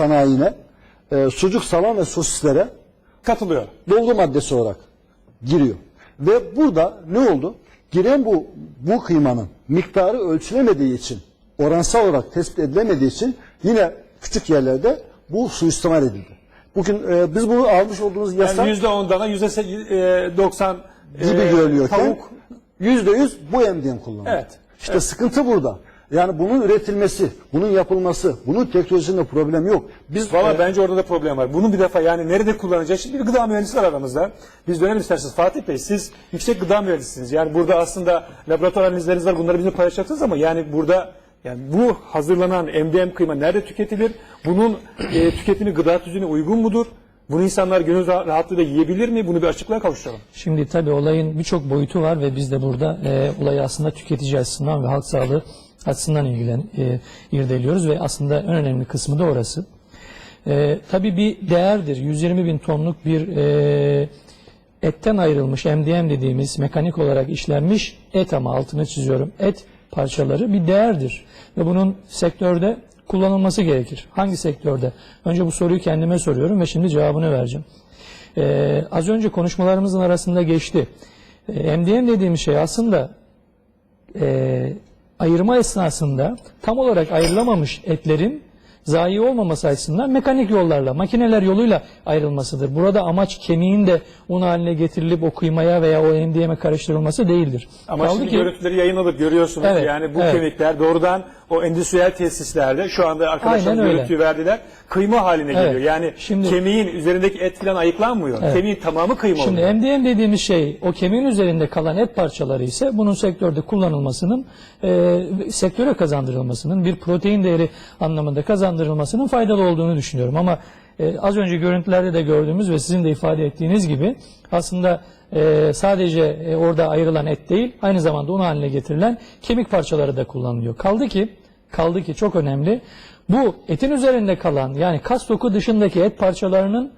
sanayine e, sucuk, salam ve sosislere Katılıyor. dolgu maddesi olarak giriyor. Ve burada ne oldu? Giren bu bu kıymanın miktarı ölçülemediği için, oransal olarak tespit edilemediği için yine küçük yerlerde bu suistimal edildi. Bugün e, biz bunu almış olduğumuz yasa Yani %10'dan yüzde e, %90 gibi e, görünüyorken tavuk yüzde yüz bu MDM kullanılıyor. Evet. İşte sıkıntı burada. Yani bunun üretilmesi, bunun yapılması, bunun teknolojisinde problem yok. Biz Valla e, bence orada da problem var. Bunu bir defa yani nerede kullanacağız? Şimdi bir gıda mühendisi var aramızda. Biz dönelim isterseniz. Fatih Bey siz yüksek gıda mühendisisiniz. Yani burada aslında laboratuvar analizleriniz var. Bunları bizimle paylaşacaksınız ama yani burada yani bu hazırlanan MDM kıyma nerede tüketilir? Bunun e, tüketimi gıda tüzüğüne uygun mudur? Bunu insanlar gönül rah- rahatlığıyla yiyebilir mi? Bunu bir açıklığa kavuşturalım. Şimdi tabii olayın birçok boyutu var ve biz de burada e, olayı aslında tüketici açısından ve halk sağlığı açısından ilgilen e, irdeliyoruz ve aslında en önemli kısmı da orası. E, tabii bir değerdir. 120 bin tonluk bir e, etten ayrılmış MDM dediğimiz mekanik olarak işlenmiş et ama altını çiziyorum et parçaları bir değerdir. Ve bunun sektörde kullanılması gerekir. Hangi sektörde? Önce bu soruyu kendime soruyorum ve şimdi cevabını vereceğim. Ee, az önce konuşmalarımızın arasında geçti. Ee, MDM dediğimiz şey aslında e, ayırma esnasında tam olarak ayrılamamış etlerin zayi olmaması açısından mekanik yollarla, makineler yoluyla ayrılmasıdır. Burada amaç kemiğin de un haline getirilip o kıymaya veya o MDM'e karıştırılması değildir. Ama Kaldı şimdi ki- görüntüleri yayınladık görüyorsunuz. Evet, yani bu evet. kemikler doğrudan o endüstriyel tesislerde şu anda arkadaşlar görüntüyü verdiler. Kıyma haline Evet. geliyor. Yani Şimdi- kemiğin üzerindeki et falan ayıklanmıyor. Kemiğin tamamı kıyma Şimdi oluyor. MDM dediğimiz şey o kemiğin üzerinde kalan et parçaları ise bunun sektörde kullanılmasının e, sektöre kazandırılmasının bir protein değeri anlamında kazandırılmasının faydalı olduğunu düşünüyorum. Ama e, az önce görüntülerde de gördüğümüz ve sizin de ifade ettiğiniz gibi aslında e, sadece e, orada ayrılan et değil aynı zamanda un haline getirilen kemik parçaları da kullanılıyor. Kaldı ki kaldı ki çok önemli bu etin üzerinde kalan yani kas doku dışındaki et parçalarının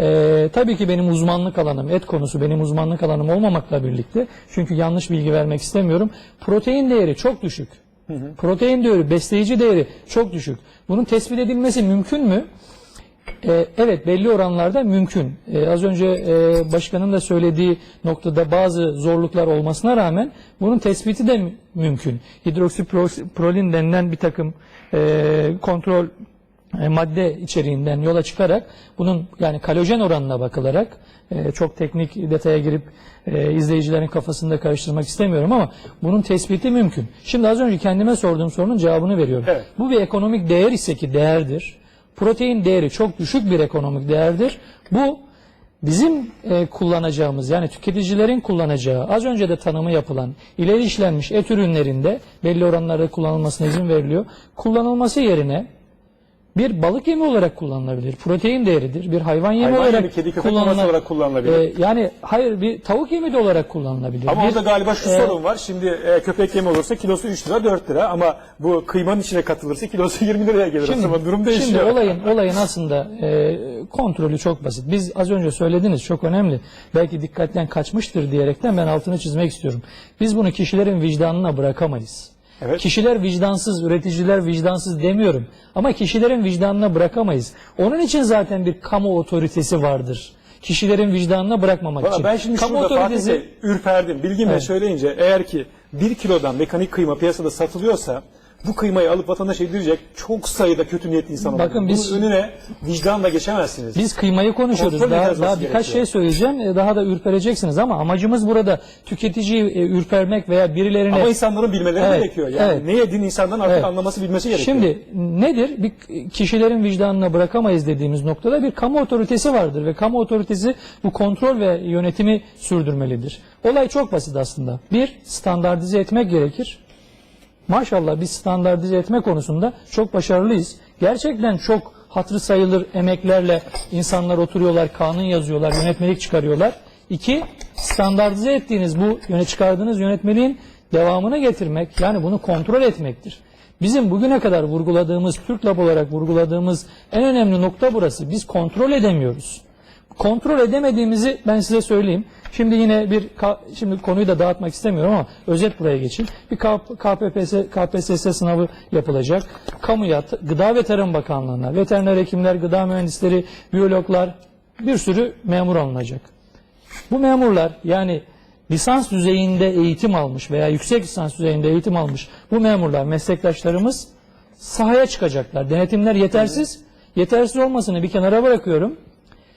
ee, tabii ki benim uzmanlık alanım, et konusu benim uzmanlık alanım olmamakla birlikte, çünkü yanlış bilgi vermek istemiyorum, protein değeri çok düşük. Protein değeri, besleyici değeri çok düşük. Bunun tespit edilmesi mümkün mü? Ee, evet belli oranlarda mümkün. Ee, az önce e, başkanın da söylediği noktada bazı zorluklar olmasına rağmen bunun tespiti de mü- mümkün. Hidroksiprolin denilen bir takım e, kontrol madde içeriğinden yola çıkarak bunun yani kalojen oranına bakılarak e, çok teknik detaya girip e, izleyicilerin kafasında karıştırmak istemiyorum ama bunun tespiti mümkün. Şimdi az önce kendime sorduğum sorunun cevabını veriyorum. Evet. Bu bir ekonomik değer ise ki değerdir. Protein değeri çok düşük bir ekonomik değerdir. Bu bizim e, kullanacağımız yani tüketicilerin kullanacağı az önce de tanımı yapılan ileri işlenmiş et ürünlerinde belli oranlarda kullanılmasına izin veriliyor. Kullanılması yerine bir balık yemi olarak kullanılabilir. Protein değeridir. Bir hayvan yemi Hayvan olarak yemi, kedi, köpek maması olarak kullanılabilir. Ee, yani hayır bir tavuk yemi de olarak kullanılabilir. Ama bir, orada galiba şu e, sorun var. Şimdi e, köpek yemi olursa kilosu 3 lira 4 lira ama bu kıymanın içine katılırsa kilosu 20 liraya gelir. Şimdi, Aslında durum değişiyor. Şimdi olayın olayın aslında e, kontrolü çok basit. Biz az önce söylediniz çok önemli. Belki dikkatten kaçmıştır diyerekten ben altını çizmek istiyorum. Biz bunu kişilerin vicdanına bırakamayız. Evet. Kişiler vicdansız, üreticiler vicdansız demiyorum. Ama kişilerin vicdanına bırakamayız. Onun için zaten bir kamu otoritesi vardır. Kişilerin vicdanına bırakmamak Valla için. ben şimdi kamu şurada Fatih Bey ürperdim. Bilgimle Evet. söyleyince eğer ki 1 kilodan mekanik kıyma piyasada satılıyorsa bu kıymayı alıp vatandaş yedirecek çok sayıda kötü niyetli insan var. Bakın biz- Bunun önüne vicdanla geçemezsiniz. Biz kıymayı konuşuyoruz. Kontrol Daha, daha birkaç gerekiyor. şey söyleyeceğim. E, Daha da ürpereceksiniz ama amacımız burada tüketiciyi e, ürpermek veya birilerine... Ama insanların bilmeleri Evet, gerekiyor. Yani evet. ne yediğini insanların artık Evet. anlaması bilmesi gerekiyor. Şimdi nedir? Bir kişilerin vicdanına bırakamayız dediğimiz noktada bir kamu otoritesi vardır ve kamu otoritesi bu kontrol ve yönetimi sürdürmelidir. Olay çok basit aslında. Bir, standartize etmek gerekir. Maşallah biz standartize etme konusunda çok başarılıyız. Gerçekten çok hatırı sayılır emeklerle insanlar oturuyorlar, kanun yazıyorlar, yönetmelik çıkarıyorlar. İki, standartize ettiğiniz bu yöne çıkardığınız yönetmeliğin devamını getirmek, yani bunu kontrol etmektir. Bizim bugüne kadar vurguladığımız, Türk Lab olarak vurguladığımız en önemli nokta burası. Biz kontrol edemiyoruz. Kontrol edemediğimizi ben size söyleyeyim. Şimdi yine bir şimdi konuyu da dağıtmak istemiyorum ama özet buraya geçin. Bir K- KPSS sınavı yapılacak. Kamuya, Gıda ve Tarım Bakanlığı'na, veteriner hekimler, gıda mühendisleri, biyologlar bir sürü memur alınacak. Bu memurlar yani lisans düzeyinde eğitim almış veya yüksek lisans düzeyinde eğitim almış bu memurlar, meslektaşlarımız sahaya çıkacaklar. Denetimler yetersiz. Yetersiz olmasını bir kenara bırakıyorum.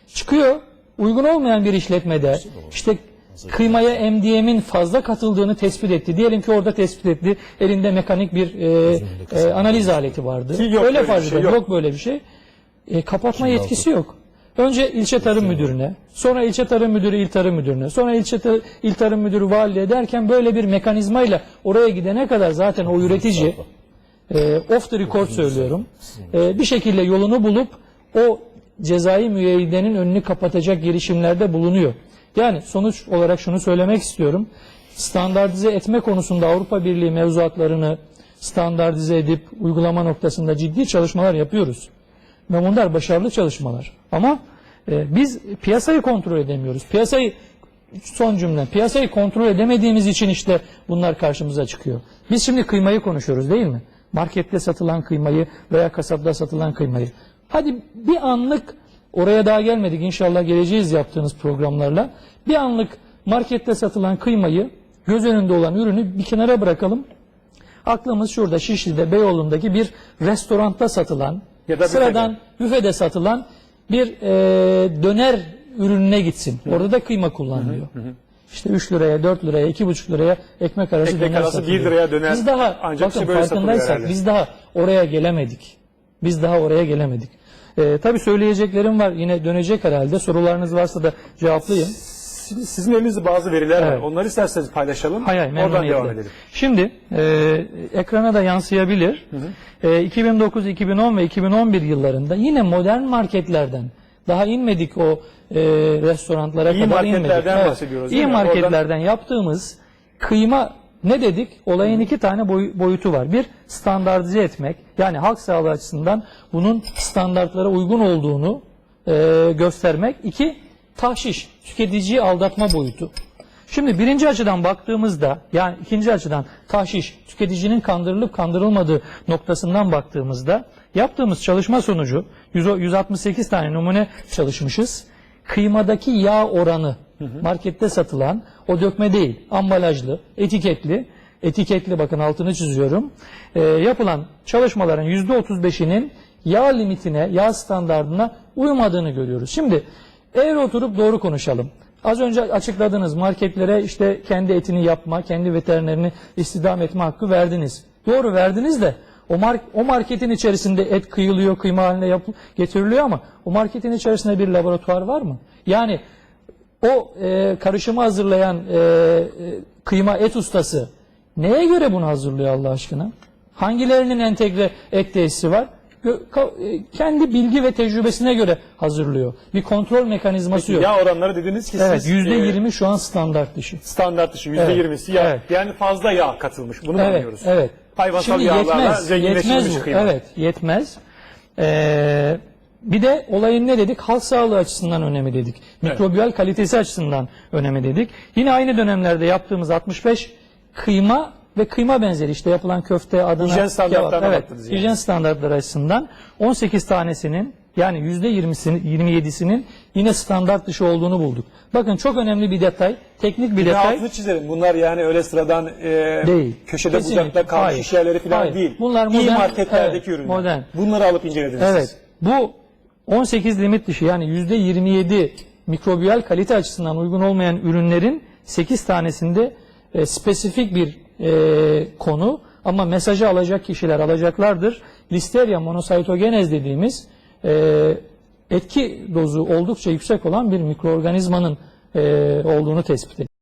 Çıkıyor uygun olmayan bir işletmede işte kıymaya MDM'in fazla katıldığını tespit etti. Diyelim ki orada tespit etti. Elinde mekanik bir e, e, analiz aleti vardı. Yok Öyle farz şey, edelim. yok. Yok böyle bir şey. E, kapatma yetkisi yok. Önce ilçe tarım müdürüne, sonra ilçe tarım müdürü il tarım müdürüne, sonra ilçe ta- il tarım müdürü valiliğe derken böyle bir mekanizmayla oraya gidene kadar zaten o üretici e, off the record söylüyorum. e, bir şekilde yolunu bulup o cezai müeyyidenin önünü kapatacak girişimlerde bulunuyor. Yani sonuç olarak şunu söylemek istiyorum. Standartize etme konusunda Avrupa Birliği mevzuatlarını standartize edip uygulama noktasında ciddi çalışmalar yapıyoruz. Ve bunlar başarılı çalışmalar. Ama e, biz piyasayı kontrol edemiyoruz. Piyasayı son cümle. Piyasayı kontrol edemediğimiz için işte bunlar karşımıza çıkıyor. Biz şimdi kıymayı konuşuyoruz değil mi? Markette satılan kıymayı veya kasapta satılan kıymayı. Hadi bir anlık oraya daha gelmedik inşallah geleceğiz yaptığınız programlarla. Bir anlık markette satılan kıymayı göz önünde olan ürünü bir kenara bırakalım. Aklımız şurada Şişli'de Beyoğlu'ndaki bir restoranda satılan Ya da sıradan büfede satılan bir e, döner ürününe gitsin. Orada da kıyma kullanılıyor. İşte 3 liraya, 4 liraya, 2,5 liraya ekmek arası Ekmek döner arası satılıyor. liraya döner Biz daha ancak bakın işte böyle farkındaysak biz daha oraya gelemedik. Biz daha oraya gelemedik. E, tabii söyleyeceklerim var. Yine dönecek herhalde. Sorularınız varsa da cevaplayayım. Siz- Sizin elinizde bazı veriler var. Evet. Onları isterseniz paylaşalım. Hay hay Oradan devam edelim. Şimdi e, ekrana da yansıyabilir. E, 2009, 2010 ve 2011 yıllarında yine modern marketlerden daha inmedik o e, restoranlara İyi kadar marketlerden inmedik. bahsediyoruz, değil İyi mi? marketlerden yaptığımız kıyma ne dedik? Olayın iki tane boy- boyutu var. Bir standartize etmek. Yani halk sağlığı açısından bunun standartlara uygun olduğunu e, göstermek. İki tahşiş, tüketiciyi aldatma boyutu. Şimdi birinci açıdan baktığımızda yani ikinci açıdan tahşiş tüketicinin kandırılıp kandırılmadığı noktasından baktığımızda yaptığımız çalışma sonucu 100 168 tane numune çalışmışız. Kıymadaki yağ oranı markette satılan o dökme değil ambalajlı etiketli etiketli bakın altını çiziyorum Ee, yapılan çalışmaların %35'inin yağ limitine yağ standardına uymadığını görüyoruz. Şimdi eğer oturup doğru konuşalım. Az önce açıkladınız marketlere işte kendi etini yapma, kendi veterinerini istihdam etme hakkı verdiniz. Doğru verdiniz de o, mark, o marketin içerisinde et kıyılıyor, kıyma haline getiriliyor ama o marketin içerisinde bir laboratuvar var mı? Yani o e, karışımı hazırlayan e, e, kıyma et ustası neye göre bunu hazırlıyor Allah aşkına? Hangilerinin entegre et tesisi var? E, kendi bilgi ve tecrübesine göre hazırlıyor. Bir kontrol mekanizması yok. Yağ oranları dediniz ki evet, siz yüzde e, yirmi şu an standart dışı. standart dışı yüzde yirmisi yağ. Evet. Yani fazla yağ katılmış. Bunu Evet, anlıyoruz? evet. Hayvansal Şimdi yağlarla yetmez, zenginleştirilmiş yetmez bu. kıyma. Evet, yetmez. Ee, bir de olayın ne dedik? Halk sağlığı açısından önemi dedik. Mikrobiyal kalitesi açısından önemi dedik. Yine aynı dönemlerde yaptığımız 65 kıyma ve kıyma benzeri işte yapılan köfte, Adana, Hijyen standartlarına. Evet, baktınız yani. hijyen standartları açısından 18 tanesinin yani %20'sinin 27'sinin yine standart dışı olduğunu bulduk. Bakın çok önemli bir detay, teknik bir de detay. altını çizelim. Bunlar yani öyle sıradan e, Değil. köşede Kesinlikle. bucakta kalmış Hayır. iş yerleri falan Hayır. değil. Bunlar İyi modern- marketlerdeki evet, ürünler. modern. Bunları alıp incelediniz Evet. siz. Bu 18 limit dışı yani %27 mikrobiyal kalite açısından uygun olmayan ürünlerin 8 tanesinde e, spesifik bir e, konu ama mesajı alacak kişiler alacaklardır. Listeria monocytogenes dediğimiz e, etki dozu oldukça yüksek olan bir mikroorganizmanın e, olduğunu tespit ettik.